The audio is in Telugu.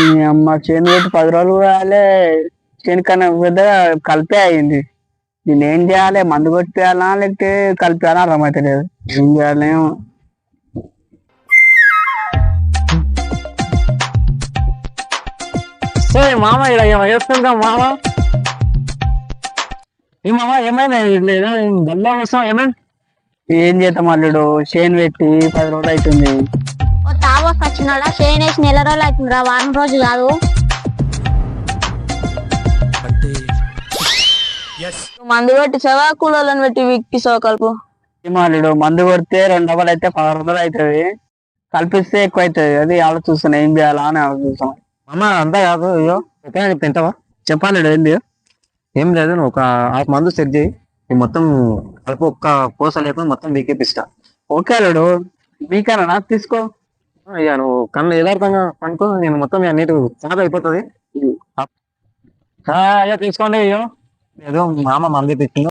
ఈ అమ్మ చేను పెట్టి పది రోజులు కాలే చేను కన్నా పెద్దగా కలిపే అయింది. దీన్ని ఏం చేయాలి? మందు కొట్టియాలా లేకపోతే కలిపేయాలా అర్థమైతే లేదు ఏం చేయాలి. ఏ మామ ఇలా ఏమో చేస్తుందా మామ? ఏ మామ ఏమైనా లేదా గల్లా వస్తాం ఏమైనా ఏం చేద్దాం అల్లుడు? చేను పెట్టి పది రోజులు అవుతుంది. తావోస్ వచ్చినాడా చేనేసి నెల రోజులు అవుతుందిరా వారం రోజు కాదు. మందు పెట్టి సవా కూలోళ్ళని పెట్టి విక్కి కలుపు ఏమో అల్లుడు మందు కొడితే రెండు డబ్బులు అయితే పది రోజులు అవుతుంది. కల్పిస్తే ఎక్కువ అవుతుంది. అది ఆలోచిస్తున్నా ఏం చేయాలా అని ఆలోచిస్తాం మామ అంతా కాదు అయ్యో. ఓకే తింటావా? చెప్పాలి ఏంది? ఏం లేదు నువ్వు ఒక ఆరు మందు సెట్ చేయి. నేను మొత్తం కలుపు ఒక్క కోస లేకుండా మొత్తం వీకేపిస్తా ఓకే అల్లుడు. మీకేనా? తీసుకో. ఇక నువ్వు కన్ను యథార్థంగా అనుకో నేను మొత్తం ఇక నీటు చాలా అయిపోతుంది. అయ్యో తీసుకోండి అయ్యో ఏదో మామ మంది తెచ్చిండు